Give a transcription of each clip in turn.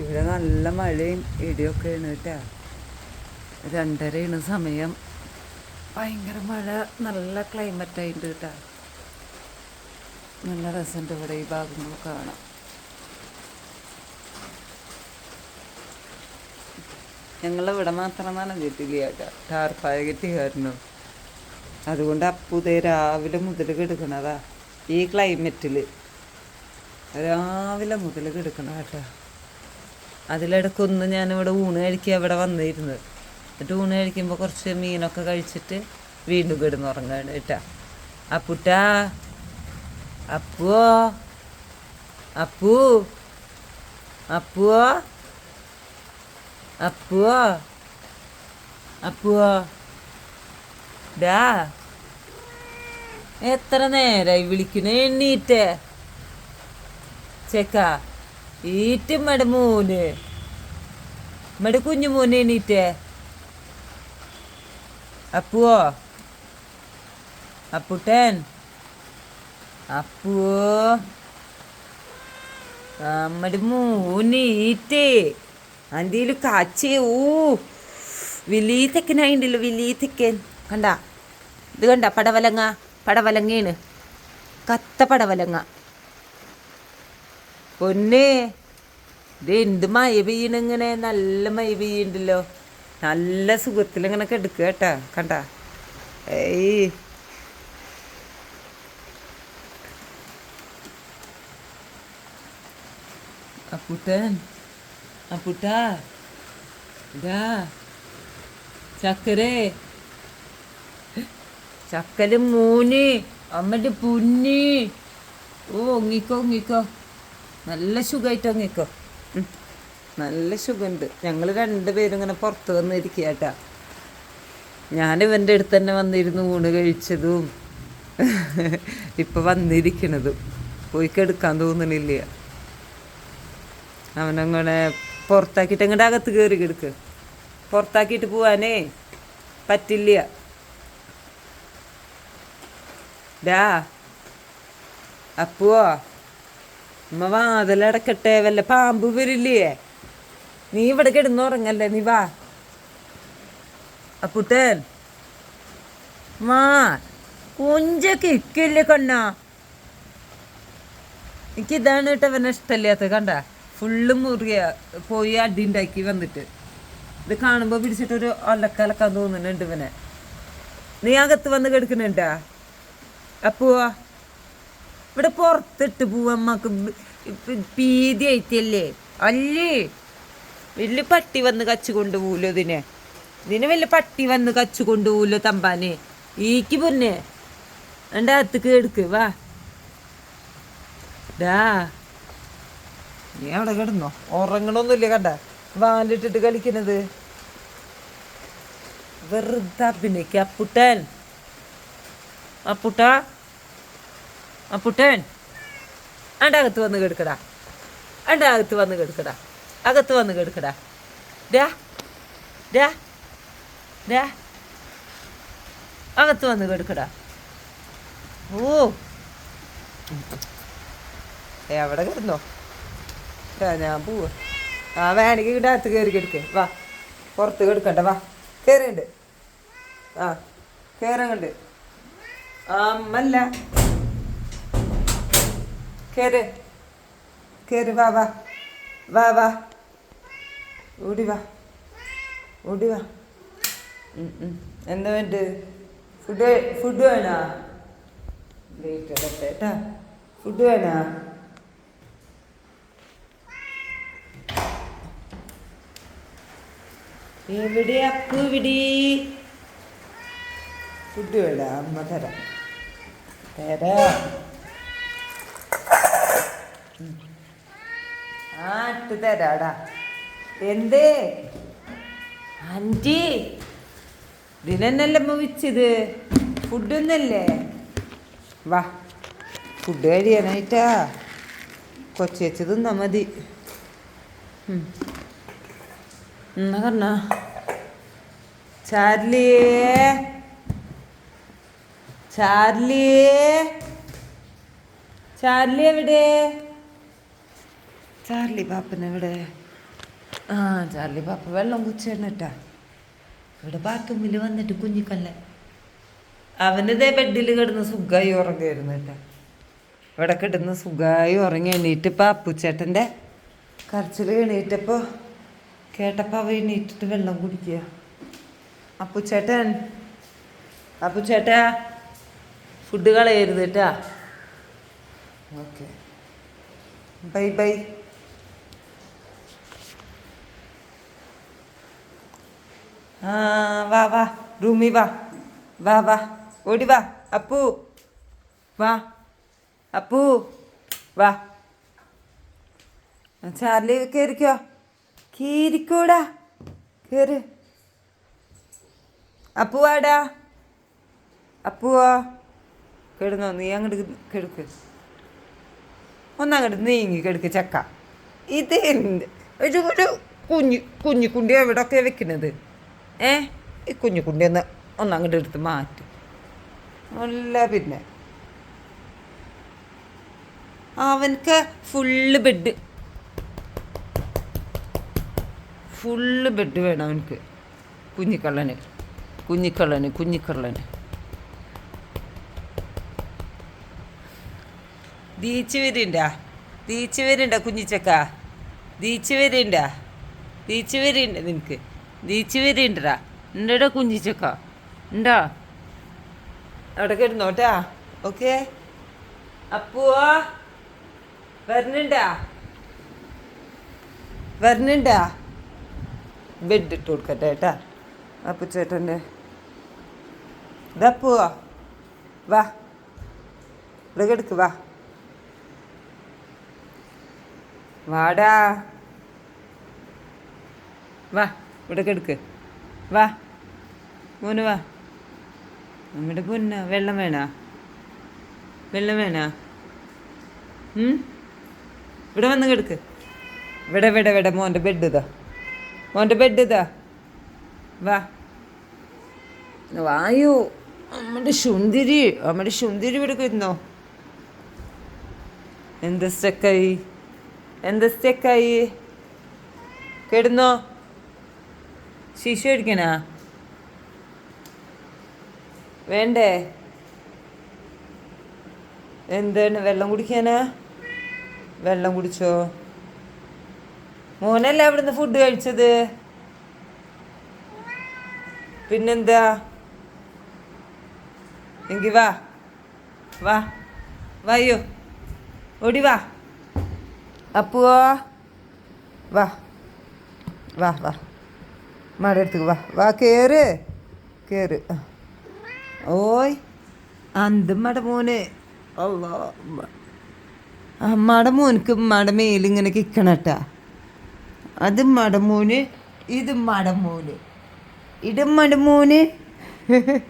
ഇവിടെ നല്ല മഴയും ഇടിയൊക്കെയാണ് കേട്ടോ. രണ്ടരയാണ് സമയം. ഭയങ്കര മഴ നല്ല ക്ലൈമറ്റ് ആയിട്ട് കേട്ടോ. നല്ല രസമുണ്ട് ഇവിടെ ഈ ഭാഗങ്ങൾ കാണാം ഞങ്ങളിവിടെ മാത്രമാണ് കിട്ടില്ല കേട്ടോ. ടാർപ്പായ കെട്ടി കാരണം അതുകൊണ്ട് അപ്പുതേ രാവിലെ മുതൽ കിടക്കണതാ. ഈ ക്ലൈമറ്റിൽ രാവിലെ മുതൽ കിടക്കണം കേട്ടോ. അതിലിടക്കൊന്ന് ഞാനിവിടെ ഊണ് കഴിക്കുക ഇവിടെ വന്നിരുന്നത്. എന്നിട്ട് ഊണ് കഴിക്കുമ്പോൾ കുറച്ച് മീനൊക്കെ കഴിച്ചിട്ട് വീണ്ടും കിടന്നുറങ്ങാണ് കേട്ടാ. അപ്പുട്ടാ അപ്പുവോ അപ്പു അപ്പുവോ അപ്പുവോ അപ്പുവോ. ഡാ എത്ര നേരായി വിളിക്കണേ എണ്ണീറ്റേ? ചെക്ക. ഈറ്റ് മട മോന്. മട കുഞ്ഞു മോനെ എണീറ്റേ. അപ്പുവോ? അപ്പുട്ടൻ? അപ്പുവോ? നമ്മടെ മോന് ഈറ്റ്. കാച്ചേ. ഊ. വലിയ തെക്കനായിണ്ടല്ലോ വലിയ തെക്കൻ കണ്ട? ഇത് കണ്ട? പടവലങ്ങ? പടവലങ്ങയാണ് കത്ത പടവലങ്ങ. പൊന്നെ. ഇത് എന്ത് മഴ പെയ്യണിങ്ങനെ നല്ല മഴ പെയ്യണ്ടല്ലോ. നല്ല സുഖത്തിൽ ഇങ്ങനെ കെടുക്കുക കേട്ടാ കണ്ട? ഏയ്. അപ്പുട്ടൻ അപ്പുട്ടാ ഇതാ ചക്കരേ. ചക്കൽ മൂന്ന് അമ്മന്റെ പുന്നി ഓ ഒങ്ങിക്കോ ഒങ്ങിക്കോ നല്ല സുഖമായിട്ട് ഒങ്ങിക്കോ. നല്ല സുഖമുണ്ട്. ഞങ്ങൾ രണ്ടുപേരും ഇങ്ങനെ പുറത്ത് വന്നിരിക്കുക കേട്ടാ ഞാൻ ഇവന്റെ അടുത്ത് തന്നെ വന്നിരുന്നു ഊണ് കഴിച്ചതും. ഇപ്പം വന്നിരിക്കണതും. പോയി കെടുക്കാൻ തോന്നണില്ല. അവനങ്ങനെ പുറത്താക്കിയിട്ട് അങ്ങോട്ട് അകത്ത് കയറി കിടക്ക്. പുറത്താക്കിയിട്ട് പോവാനേ പറ്റില്ല. ഡാ അപ്പുവോ? ഉമ്മ വാതിലടക്കട്ടെ വല്ല പാമ്പ് വരില്ലേ? നീ ഇവിടെ കിടന്നുറങ്ങല്ലേ നീ വാ. അപ്പുട്ടൻ മാ കുഞ്ചൊക്കെ ഇക്കില്ലേ കണ്ണ? എനിക്ക് ഇതാണ് കേട്ടോ അവനെ ഇഷ്ടമില്ലാത്ത കണ്ട? ഫുള്ള് മുറിയ പോയി അടി ഉണ്ടാക്കി വന്നിട്ട്. ഇത് കാണുമ്പോൾ പിടിച്ചിട്ടൊരു ഒലക്കലക്കാൻ തോന്നുന്നുണ്ട് ഇവനെ. നീ അകത്ത് വന്ന് കിടക്കുന്നുണ്ടാ? അപ്പുവാ. ഇവിടെ പുറത്തിട്ട് പൂവമ്മക്ക് പീതി ആയിട്ടല്ലേ അല്ലേ? വലിയ പട്ടി വന്ന് കച്ചു പോവല്ലോ ഇതിനെ? ഇതിന് വലിയ പട്ടി വന്ന് കച്ചു പോവല്ലോ തമ്പാനെ? ഈക്ക് പിന്നെ. എന്റെ അകത്തേക്ക് എടുക്ക് വാ. ഡാ. നീ അവിടെ കിടന്നോ? ഉറങ്ങണമൊന്നുമില്ല കണ്ട? വാലിട്ടിട്ട് കളിക്കണത്. വെറുതെ അഭിനയിക്ക അപ്പുട്ടൻ അപ്പുട്ട അപ്പുട്ടൻ അണ്ട അകത്ത് വന്ന് കെടുക്കടാ. അണ്ട അകത്ത് വന്ന് കെടുക്കടാ. അകത്ത് വന്ന് കെടുക്കടാ. ഡാ ഡാ ഡാ. അകത്ത് വന്ന് കെടുക്കടാ. ഓ. എവിടെ കിടന്നോ? ആ, ഞാൻ പോവാ. ആ വേണമെങ്കിൽ ഇവിടെ അകത്ത് കയറി കെടുക്കേ. വാ പുറത്ത് കെടുക്കണ്ട വാ. കയറിയുണ്ട് ആ കയറുന്നുണ്ട് ആ അമ്മല്ല. കയറ് കയറി വാ വാ. വാ വാ. ഓടി വാ. ഓടി വാ. എന്താ വേണ്ട ഫുഡ് ഫുഡ് വേണോ? വെയിറ്റ് ഇടട്ടെ കേട്ടാ. ഫുഡ് വേണോ? എവിടെ അപ്പു ഇവിടെ ഫുഡ് വേണ്ട അമ്മ തരാം. തരാം. ആ ഇട്ട് തരാടാ. എന്തേ? ആന്റി ഇതിനെന്നല്ലേ അമ്മ വെച്ചത്? ഫുഡൊന്നല്ലേ? വാ ഫുഡ് കഴിയാനായിട്ടാ. കൊച്ചു വെച്ച് തിന്നാ മതി. എന്നാ കണ്ണ? ചാർലിയേ? ചാർലിയേ? ചാർലി എവിടെ? ചാർലി പാപ്പന ഇവിടെ ആ ചാർലി പാപ്പ വെള്ളം കുച്ചിട്ടാ ഇവിടെ ബാത്റൂമിൽ വന്നിട്ട് കുഞ്ഞിക്കല്ല അവനിതേ ബെഡിൽ കിടന്ന് സുഖമായി ഉറങ്ങായിരുന്നു കേട്ടാ. ഇവിടെ കിടന്ന് സുഖമായി ഉറങ്ങി എണീറ്റ് പാപ്പുച്ചേട്ടന്റെ കരച്ചിൽ എണീറ്റപ്പോൾ കേട്ടപ്പോൾ അവ എണീറ്റിട്ട് വെള്ളം കുടിക്കുക. അപ്പുച്ചേട്ടൻ അപ്പുച്ചേട്ടാ ഫുഡ് കളയരുത് കേട്ടാ. ഓക്കെ. Bye bye. വാ വാ റൂമി വാ. വാ വാ ഓടി വാ അപ്പു. വാ അപ്പു. വാ. ചാർലി കയറിക്കോ കീരിക്കോടാ കയറി അപ്പു വാടാ. അപ്പുവാ കിടന്നോ നീ അങ്ങോട്ട് കിടക്ക്. ഒന്നങ്ങോട്ട് നീങ്ങി കിടക്ക് ചക്ക. ഇത് ഒരു ഒരു കുഞ്ഞു കുഞ്ഞു കുണ്ടി എവിടെയൊക്കെ വെക്കുന്നത് ഏ? ഈ കുഞ്ഞു കുണ്ടി ഒന്ന് ഒന്ന് അങ്ങോട്ട് എടുത്ത് മാറ്റി. നല്ല പിന്നെ. അവനക്ക് ഫുള്ള് ബെഡ് ഫുള്ള് ബെഡ് വേണം അവനക്ക് കുഞ്ഞിക്കള്ളന് കുഞ്ഞിക്കള്ളന് കുഞ്ഞിക്കള്ളന്. ദീച്ച് വരുണ്ടാ? ദീച്ച് വരുണ്ട കുഞ്ഞിച്ചക്ക? ദീച്ച് വരുണ്ട? ദീച്ച് വരിണ്ട നിനക്ക്. ദീച്ച് വരുന്നുണ്ടടാ ഉണ്ടടാ കുഞ്ഞിച്ചക്ക. ഉണ്ടോ അവിടെ കിടന്നോട്ടാ ഓക്കെ. അപ്പുവോ? വരണുണ്ടാ വരണുണ്ടാ ബെഡ് ഇട്ട് കൊടുക്കട്ടെ ഏട്ടാ അപ്പു ചേട്ടന്റെ. ഇതാ വാ. ഇവിടെ കിടക്ക് വാ. വാടാ. വാ. ഇവിടെ കെടുക്ക് വാ. മോന് വാ. നമ്മുടെ പൊന്ന? വെള്ളം വേണോ? വെള്ളം വേണോ? ഇവിടെ വന്ന് കിടക്ക് ഇവിടെ ഇവിടെ ഇവിടെ. മോന്റെ ബെഡ് ഇതാ. മോന്റെ ബെഡ് ഇതാ. വാ. വായു. നമ്മുടെ ശുന്തിരി. നമ്മുടെ ശുന്തിരി ഇവിടെ കിടന്നോ എന്ത് സ്റ്റെക്കായി? എന്ത് സ്റ്റെക്കായി? കിടന്നോ? ശിശു അടിക്കണാ? വേണ്ടേ? എന്താണ് വെള്ളം കുടിക്കാനാ? വെള്ളം കുടിച്ചോ? മോനല്ലേ അവിടുന്ന് ഫുഡ് കഴിച്ചത്? പിന്നെന്താ? എങ്കി വാ. വാ. വായോ ഓടി വാ. അപ്പുവോ? വാ. വാ വാ. മഴ അടുത്തേക്ക് വാ. വാ കയറ് കയറ്. ഓയ്. അന്തമ്മട മോനെ. അല്ലാ അമ്മയുടെ മോനക്ക് ഉമ്മയുടെ മേലിങ്ങനെ കിക്കണട്ടാ അത് മടമോന് ഇത് മടമോന് ഇത് മടമോന്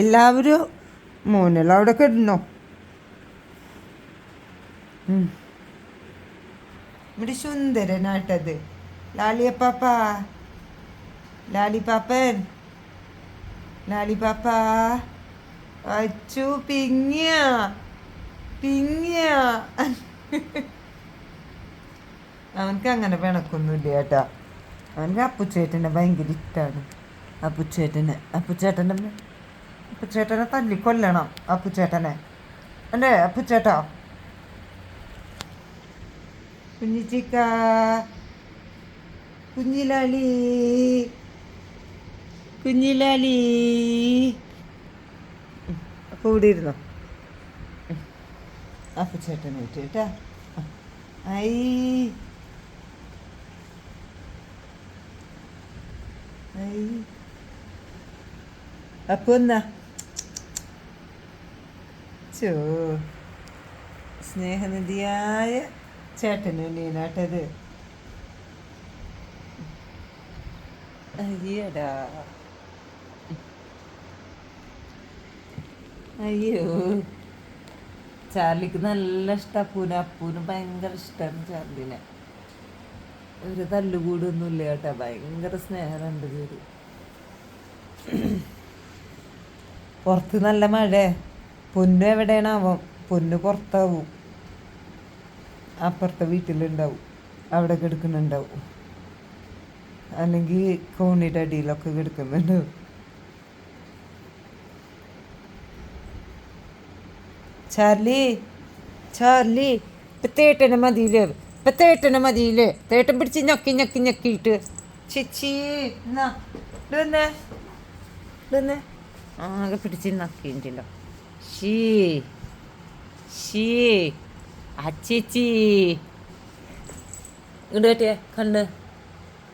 എല്ലാവരും മോനെല്ലാം? അവിടെ കിടന്നോ. ഇവിടെ സുന്ദരനാട്ടത്. ലാലിയപ്പാപ്പ ലാലിപ്പാപ്പൻ. ലാലിപ്പാപ്പ അച്ചു പിങ്ങിയ പിങ്ങിയ. അവനക്ക് അങ്ങനെ പിണക്കൊന്നുമില്ല ചേട്ടാ അവനക്ക് അപ്പുച്ചേട്ടനെ ഭയങ്കര ഇഷ്ടമാണ് അപ്പുച്ചേട്ടനെ അപ്പുച്ചേട്ടന്റെ അപ്പുച്ചേട്ടനെ തല്ലിക്കൊല്ലണം അപ്പുച്ചേട്ടനെ. അല്ലേ അപ്പുച്ചേട്ടാ? കുഞ്ഞിച്ചിക്ക കുഞ്ഞിലാലി. കുഞ്ഞിലാലി. അപ്പോൾ ഇവിടെ ഇരുന്നോ? അപ്പുച്ചേട്ടൻ വിട്ടു കേട്ടാ ഐ. ഐ. അപ്പൊ എന്നാ? ചോ. സ്നേഹനിധിയായ ചേട്ടന് നീനാട്ടത് അയ്യടാ. അയ്യോ. ചാർലിക്ക് നല്ല ഇഷ്ടം അപ്പൂന് അപ്പൂന് ഭയങ്കര ഇഷ്ടമാണ് ചാർലിനെ. ഒരു തല്ലുകൂടൊന്നുമില്ല കേട്ടോ. ഭയങ്കര സ്നേഹം രണ്ട് പേര് പുറത്ത് നല്ല മഴ. പൊന്നു എവിടെയാണാവും? പൊന്നു പുറത്താവും. അപ്പുറത്തെ വീട്ടിലുണ്ടാവും. അവിടെ കിടക്കുന്നുണ്ടാവും. അല്ലെങ്കിൽ കോണിയുടെ അടിയിലൊക്കെ കിടക്കുന്നുണ്ട് ചാർലി ചാർലി ഇപ്പം തേട്ടനെ മതിയില്ലേ ഇപ്പം തേട്ടനെ മതിയില്ലേ തേട്ടൻ പിടിച്ച് ഞക്കി ഞക്കി ഞെക്കിയിട്ട്. ചേച്ചി എന്നാ ആകെ പിടിച്ച് നക്കിണ്ടല്ലോ ഷീ ഷീ അച്ചേച്ചി ഇങ്ങോട്ട് കണ്ടിയേ കണ്ണ്.